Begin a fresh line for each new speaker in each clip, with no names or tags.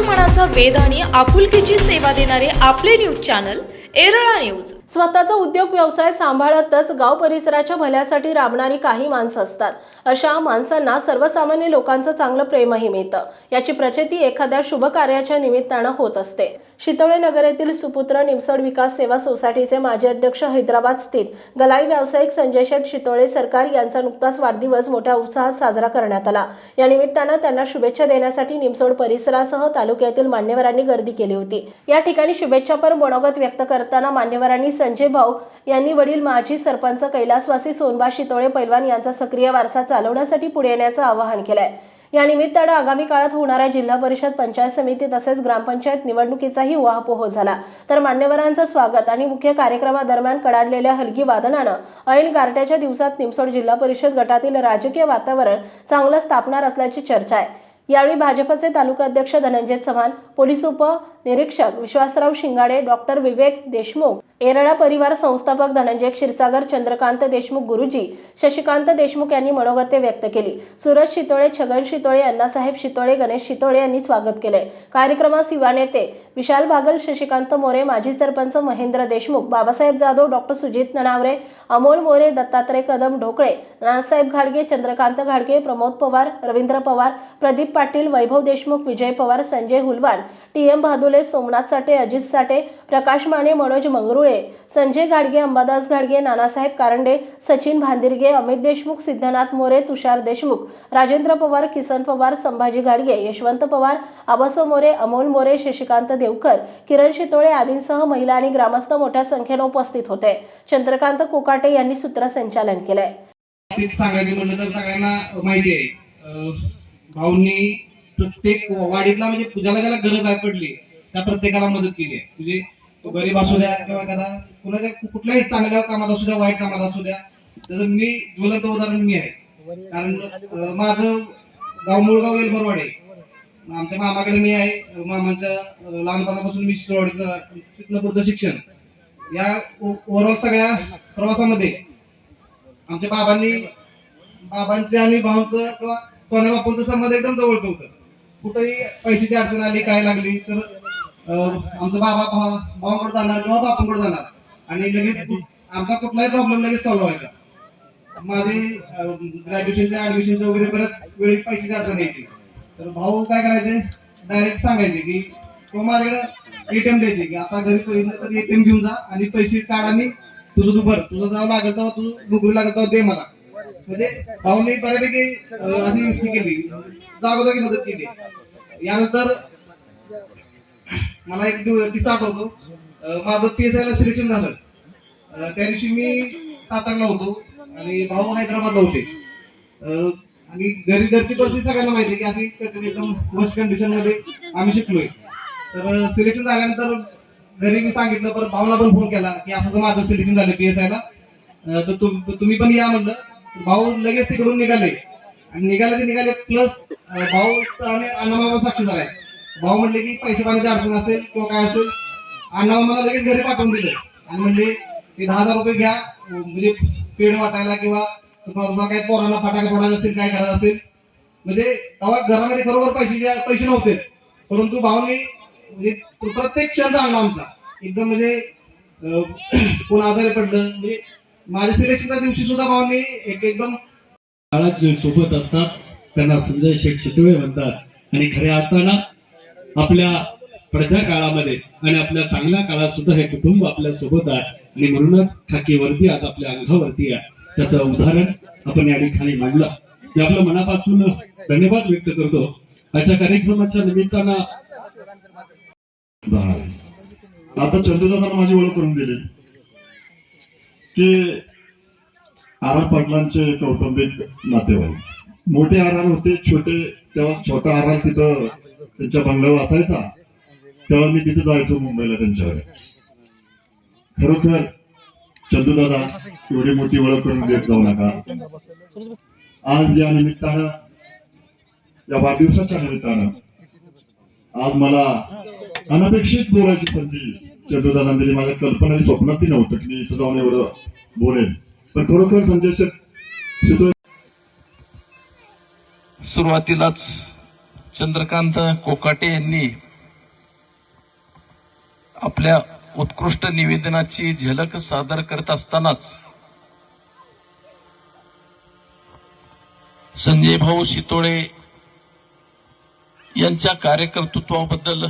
मनाचा वेध आणि आपुलकीची सेवा देणारे आपले न्यूज चॅनल एरळा न्यूज.
स्वतःचा उद्योग व्यवसाय सांभाळतच गाव परिसराच्या भल्यासाठी राबणारी काही माणसं असतात. अशा माणसांना सर्वसामान्य लोकांचं चांगलं प्रेमही मिळतं. याची प्रचिती एखाद्या शुभ कार्याच्या निमित्तानं होत असते. शितोळे नगर येथील सुपुत्र निमसोड विकास सेवा सोसायटीचे माजी अध्यक्ष हैदराबाद स्थित गलाई व्यावसायिक संजय शेठ शितोळे सरकार यांचा नुकताच वाढदिवस मोठ्या उत्साहात साजरा करण्यात आला. या निमित्तानं त्यांना शुभेच्छा देण्यासाठी निमसोड परिसरासह तालुक्यातील मान्यवरांनी गर्दी केली होती. या ठिकाणी शुभेच्छापर मनोगत व्यक्त करताना मान्यवरांनी संजय भाऊ यांनी वडील माजी सरपंच कैलासवासी सोनबा शितोळे पैलवान यांचा सक्रिय वारसा चालवण्यासाठी पुढे येण्याचं आवाहन केलंय. या निमित्तानं आगामी काळात होणाऱ्या जिल्हा परिषद पंचायत समिती तसेच ग्रामपंचायत निवडणुकीचाही उहापोह झाला. तर मान्यवरांचं स्वागत आणि मुख्य कार्यक्रमादरम्यान कडाडलेल्या हलगी वादनानं ऐन गारट्याच्या दिवसात निमसोड जिल्हा परिषद गटातील राजकीय वातावरण चांगलं स्थापणार असल्याची चर्चा आहे. यावेळी भाजपचे तालुका अध्यक्ष धनंजय चव्हाण पोलीस उप निरीक्षक विश्वासराव शिंगाडे डॉक्टर विवेक देशमुख एरळा परिवार संस्थापक धनंजय क्षीरसागर चंद्रकांत देशमुख गुरुजी शशिकांत देशमुख यांनी मनोगते व्यक्त केली. सूरज शितोळे छगन शितोळे अण्णासाहेब शितोळे गणेश शितोळे यांनी स्वागत केले. कार्यक्रमास युवा नेते विशाल भागल शशिकांत मोरे माजी सरपंच महेंद्र देशमुख बाबासाहेब जाधव डॉक्टर सुजित नणावरे अमोल मोरे दत्तात्रय कदम ढोकळे नानासाहेब घाडगे चंद्रकांत घाडगे प्रमोद पवार रवींद्र पवार प्रदीप पाटील वैभव देशमुख विजय पवार संजय हुलवान टी एम बहादुले सोमनाथ साठे अजित साठे प्रकाश माने मनोज मंगरुळे संजय घाडगे अंबादास घाडगे नानासाहेब कारंडे सचिन भांदिरगे अमित देशमुख सिद्धनाथ मोरे तुषार देशमुख राजेंद्र पवार किसन पवार संभाजी घाडगे यशवंत पवार आबासो मोरे अमोल मोरे शशिकांत देवकर किरण शितोळे आदींसह महिला आणि ग्रामस्थ मोठ्या संख्येनं उपस्थित होते. चंद्रकांत कोकाटे यांनी सूत्रसंचालन केलंय.
सांगायचं म्हणलं तर सगळ्यांना माहिती आहे. भाऊंनी प्रत्येक वाडीतला म्हणजे पूजाला ज्याला गरज आहे पडली त्या प्रत्येकाला मदत केली आहे. म्हणजे तो गरीब असू द्या किंवा एखादा कुणाच्या कुठल्याही चांगल्या कामात असू द्या वाईट कामात असू द्या त्याचं मी ज्वलंत उदाहरण मी आहे. कारण माझं गाव मुळगाव वेलमरवाड आहे. आमच्या मामाकडे मी आहे. मामांच्या लहानपणापासून मी शिकवाडीचं शिक्षण. या ओव्हरऑल सगळ्या प्रवासामध्ये आमच्या बाबांनी बाबांचे आणि भावांचं किंवा सोन्या बापूंचं संबंध एकदम जवळचं होतं. कुठेही पैशाची अडचण आली काय लागली तर आमचा बाबा भावा- जाणार किंवा बापांकडे जाणार. आणि लगेच आमचा कुठलाही प्रॉब्लेम लगेच सॉल्व्ह व्हायचा. माझे ग्रॅज्युएशनच्या ऍडमिशनच्या वगैरे बऱ्याच वेळी पैशाची अडचण यायची. तर भाऊ काय करायचे? डायरेक्ट सांगायचे की किंवा माझ्याकडे एटीएम द्यायचे की आता घरी पहिलं तर एटीएम घेऊन जा आणि पैसे काढ आणि तुझं तू भर. तुझं जावं लागेल तेव्हा तू नोकरी लागेल तेव्हा दे मला. म्हणजे भाऊने बऱ्यापैकी अशी युक्ती केली. जागोजागी मदत केली. यानंतर मला एक किस्सा आठवतो. माझं पी एस आय ला सिलेक्शन झालं. त्या दिवशी मी सातारला होतो आणि भाऊ हैदराबादला होते. आणि घरी घरची परिस्थिती सगळ्यांना माहिती की अशी एकदम वर्स्ट कंडिशनमध्ये आम्ही शिकलोय. तर सिलेक्शन झाल्यानंतर घरी मी सांगितलं परत भाऊला पण फोन केला की असं माझं सिलेक्शन झालं पी एस आय ला. तर तुम्ही पण या म्हणलं. भाऊ लगेच तिकडून निघाले. आणि निघाले ते निघाले प्लस भाऊ आणि अण्णामामा साक्षी झालाय. भाऊ म्हणले की पैसे पाण्याची अडचण असेल किंवा काय असेल अण्णामामाला लगेच घरी पाठवून दिलं. आणि म्हणले ते दहा हजार रुपये घ्या. म्हणजे पेड वाटायला किंवा तुम्हाला काही काय पोरांना फटाके फोडायला असेल काय करायचं असेल. म्हणजे तेव्हा घरामध्ये बरोबर पैसे पैसे नव्हतेच परंतु भाऊने म्हणजे प्रत्येक क्षण आणला आमचा. एकदम म्हणजे कोण आजारी पडलं म्हणजे माझ्या सिलेक्शनच्या दिवशी सुद्धा भाऊने एक एकदम
काळात जे सोबत असतात त्यांना संजय शेख शितोळे म्हणतात. आणि खऱ्या अर्थानं आपल्या प्रजा काळामध्ये आणि आपल्या चांगल्या काळात सुद्धा हे कुटुंब आपल्यासोबत आहे. आणि म्हणूनच खाकी वरती आज आपल्या अंगावरती आहे. त्याचं उदाहरण आपण या ठिकाणी मांडलं. मी आपल्या मनापासून धन्यवाद व्यक्त करतो. आजच्या कार्यक्रमाच्या निमित्तानं
आता चंद्रदादांना माझी ओळख करून दिली. की आरा पाटलांचे कौटुंबिक नातेवाईक. मोठे आराम होते छोटे तेव्हा छोटा आराम तिथं त्यांच्या बंगल्यावर असायचा. तेव्हा मी तिथे जायचो मुंबईला त्यांच्याकडे. खरोखर चंदूदादा एवढी मोठी ओळख करून देत जाऊ नका. आज या निमित्तानं या वाढदिवसाच्या निमित्तानं आज मला अनपेक्षित बोलायची संधी चंदूदादा दिली माझ्या कल्पना आणि स्वप्नातही नव्हतं की मी जाऊन एवढं बोलेन. पण खरोखर म्हणजे संजय
सुरुवातीलाच चंद्रकांत कोकाटे यांनी आपल्या उत्कृष्ट निवेदनाची झलक सादर करत असतानाच संजय भाऊ शितोळे यांच्या कार्यकर्तृत्वाबद्दल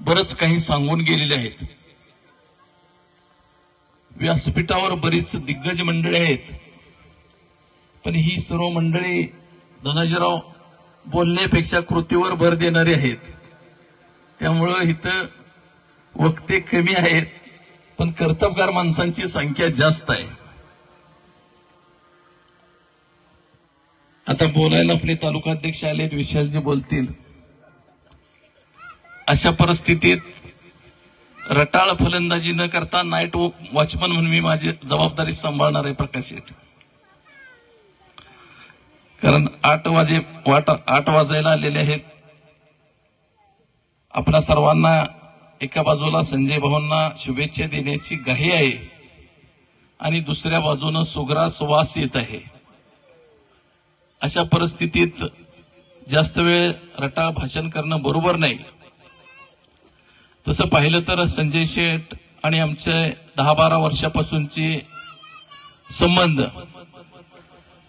बरंच काही सांगून गेलेले आहेत. व्यासपीठावर बरीच दिग्गज मंडळी आहेत. पण ही सर्व मंडळी धनाजीराव बोलण्यापेक्षा कृतीवर भर देणारी आहेत. त्यामुळं इथं वक्ते कमी आहेत पण कर्तबगार माणसांची संख्या जास्त आहे. आता बोलायला आपले तालुकाध्यक्ष आलेत विशालजी बोलतील. अशा परिस्थितीत रटाळ फलंदाजी न करता नाईट वॉचमन म्हणून मी माझी जबाबदारी सांभाळणार आहे प्रकाश शेठ कारण आठ वाजे वाट आठ वाजायला आलेले आहेत. आपल्या सर्वांना एका बाजूला संजय भाऊंना शुभेच्छा देण्याची घाई आहे आणि दुसऱ्या बाजूनं सुग्रास वास येत आहे. अशा परिस्थितीत जास्त वेळ रटाळ भाषण करणं बरोबर नाही. तसं पाहिलं तर संजय शेठ आणि आमचे दहा बारा वर्षापासूनचे संबंध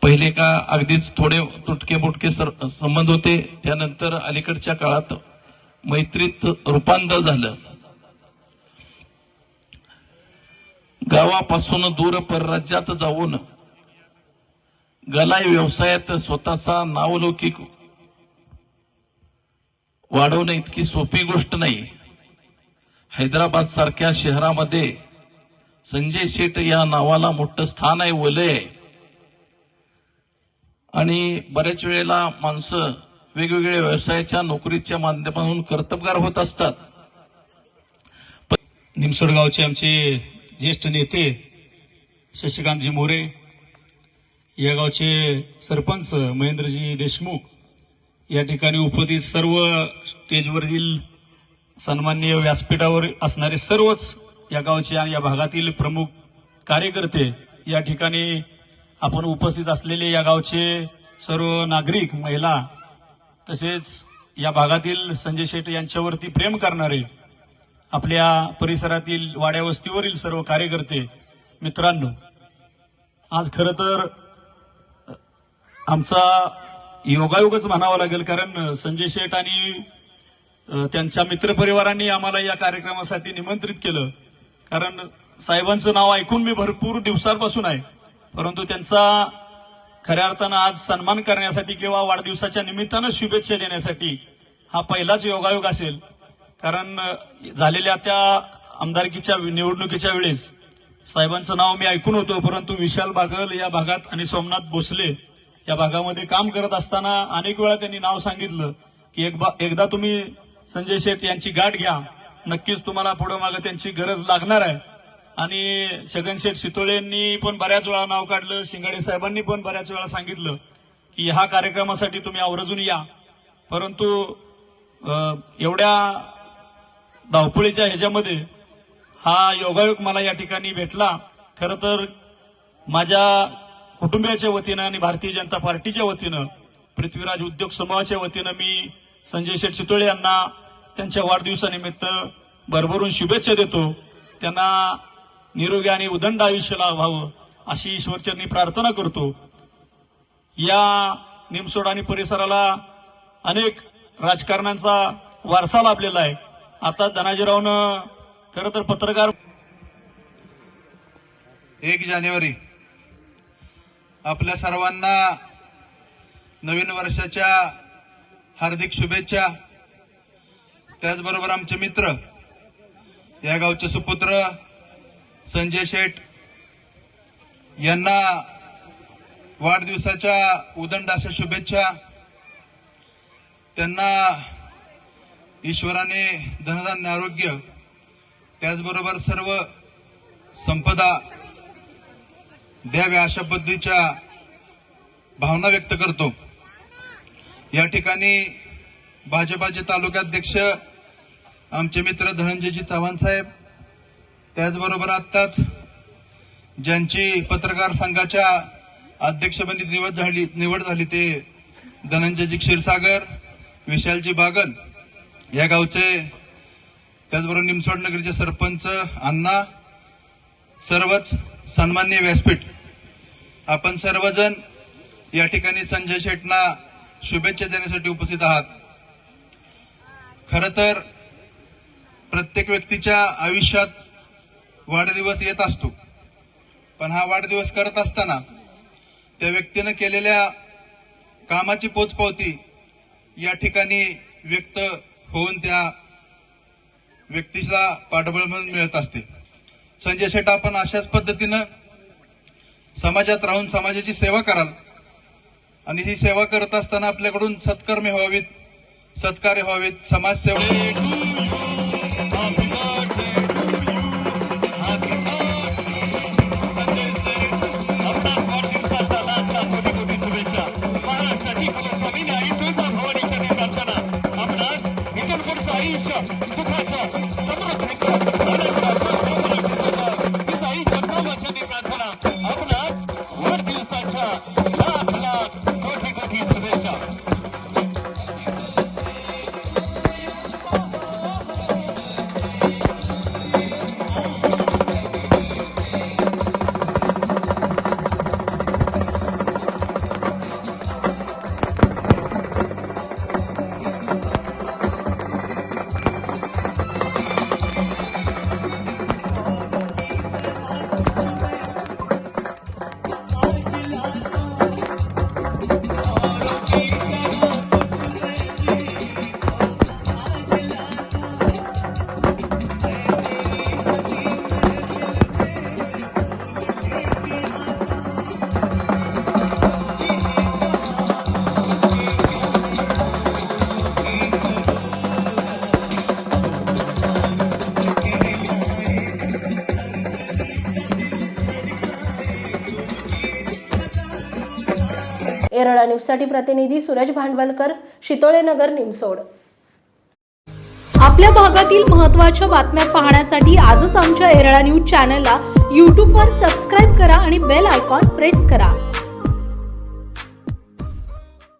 पहिले का अगदीच थोडे तुटके बुटके सर- संबंध होते. त्यानंतर अलीकडच्या काळात मैत्रीत रूपांतर झालं. गावापासून दूर परराज्यात जाऊन गलाय व्यवसायात स्वतःचा नावलौकिक वाढवणं इतकी सोपी गोष्ट नाही. हैदराबाद सारख्या शहरामध्ये संजय शेट या नावाला मोठं स्थान आहे वलय आणि बऱ्याच वेळेला माणसं वेगवेगळ्या व्यवसायाच्या नोकरीच्या माध्यमातून कर्तबगार होत असतात.
निमसोड गावचे आमचे ज्येष्ठ नेते शशिकांतजी मोरे या गावचे सरपंच महेंद्रजी देशमुख या ठिकाणी उपस्थित सर्व स्टेजवरील सन्माननीय व्यासपीठावर असणारे सर्वच या गावचे आणि या भागातील प्रमुख कार्यकर्ते या ठिकाणी आपण उपस्थित असलेले या गावचे सर्व नागरिक महिला तसेच या भागातील संजय शेट यांच्यावरती प्रेम करणारे आपल्या परिसरातील वाड्यावस्तीवरील सर्व कार्यकर्ते मित्रांनो आज खरं तर आमचा योगायोगच म्हणावा लागेल कारण संजय शेठ आणि त्यांच्या मित्रपरिवारांनी आम्हाला या कार्यक्रमासाठी निमंत्रित केलं. कारण साहेबांचं नाव ऐकून मी भरपूर दिवसांपासून आहे. परंतु त्यांचा खऱ्या अर्थानं आज सन्मान करण्यासाठी किंवा वाढदिवसाच्या निमित्तानं शुभेच्छा देण्यासाठी हा पहिलाच योगायोग असेल. कारण झालेल्या त्या आमदारकीच्या निवडणुकीच्या वेळेस साहेबांचं नाव मी ऐकून होतो परंतु विशाल बागल या भागात आणि सोमनाथ भोसले या भागामध्ये काम करत असताना अनेक वेळा त्यांनी नाव सांगितलं की एक बा- एकदा तुम्ही संजय शेठ यांची गाठ घ्या. नक्कीच तुम्हाला पुढे मागे त्यांची गरज लागणार आहे. आणि छगन शेठ पण बऱ्याच वेळा नाव काढलं शिंगाडे साहेबांनी पण बऱ्याच वेळा सांगितलं की ह्या कार्यक्रमासाठी तुम्ही आवर्जून या. परंतु एवढ्या धावपळीच्या ह्याच्यामध्ये हा योगायोग मला या ठिकाणी भेटला. खरं तर माझ्या कुटुंबियाच्या वतीनं आणि भारतीय जनता पार्टीच्या वतीनं पृथ्वीराज उद्योग समूहाच्या वतीनं मी संजय शेठ चितोळे यांना त्यांच्या वाढदिवसानिमित्त भरभरून शुभेच्छा देतो. त्यांना निरोगी आणि उदंड आयुष्य लाभावं अशी ईश्वरचरणी प्रार्थना करतो. या निमसोड आणि परिसराला अनेक राजकारण्यांचा वारसा लाभलेला आहे. आता धनाजीरावनं खरं तर पत्रकार
एक जानेवारी. आपल्या सर्वांना नवीन वर्षाच्या हार्दिक शुभेच्छा. त्याचबरोबर आमचे मित्र या गावचे सुपुत्र संजय शेठ यांना वाढदिवसाच्या उदंड अशा शुभेच्छा. त्यांना ईश्वराने धनधान्य आरोग्य त्याचबरोबर सर्व संपदा द्याव्या अशा पद्धतीच्या भावना व्यक्त करतो. या ठिकाणी भाजपाचे तालुकाध्यक्ष आमचे मित्र धनंजयजी चव्हाण साहेब त्याचबरोबर आत्ताच ज्यांची पत्रकार संघाच्या अध्यक्षपदी निवड झाली निवड झाली ते धनंजयजी क्षीरसागर विशालजी बागल या गावचे त्याचबरोबर निमसोड नगरीचे सरपंच अण्णा सर्वच सन्मान्य व्यासपीठ. आपण सर्वजण या ठिकाणी संजय शेटना शुभेच्छा देण्यासाठी उपस्थित आहात. खर तर प्रत्येक व्यक्तीच्या आयुष्यात वाढदिवस येत असतो. पण हा वाढदिवस करत असताना त्या व्यक्तीनं केलेल्या कामाची पोचपावती या ठिकाणी व्यक्त होऊन त्या व्यक्तीला पाठबळ म्हणून मिळत असते. संजय शेट आपण अशाच पद्धतीनं समाजात राहून समाजाची सेवा कराल. आणि ही सेवा करत असताना आपल्याकडून सत्कर्मे व्हावीत सत्कार्य व्हावीत समाजसेवा
एरळा न्यूजसाठी प्रतिनिधी सूरज भांडवलकर शितोळे नगर निमसोड.
आपल्या भागातील महत्त्वाच्या बातम्या पाहण्यासाठी आजच आमच्या एरळा न्यूज चॅनलला यूट्यूबवर सबस्क्राईब करा आणि बेल आयकॉन प्रेस करा.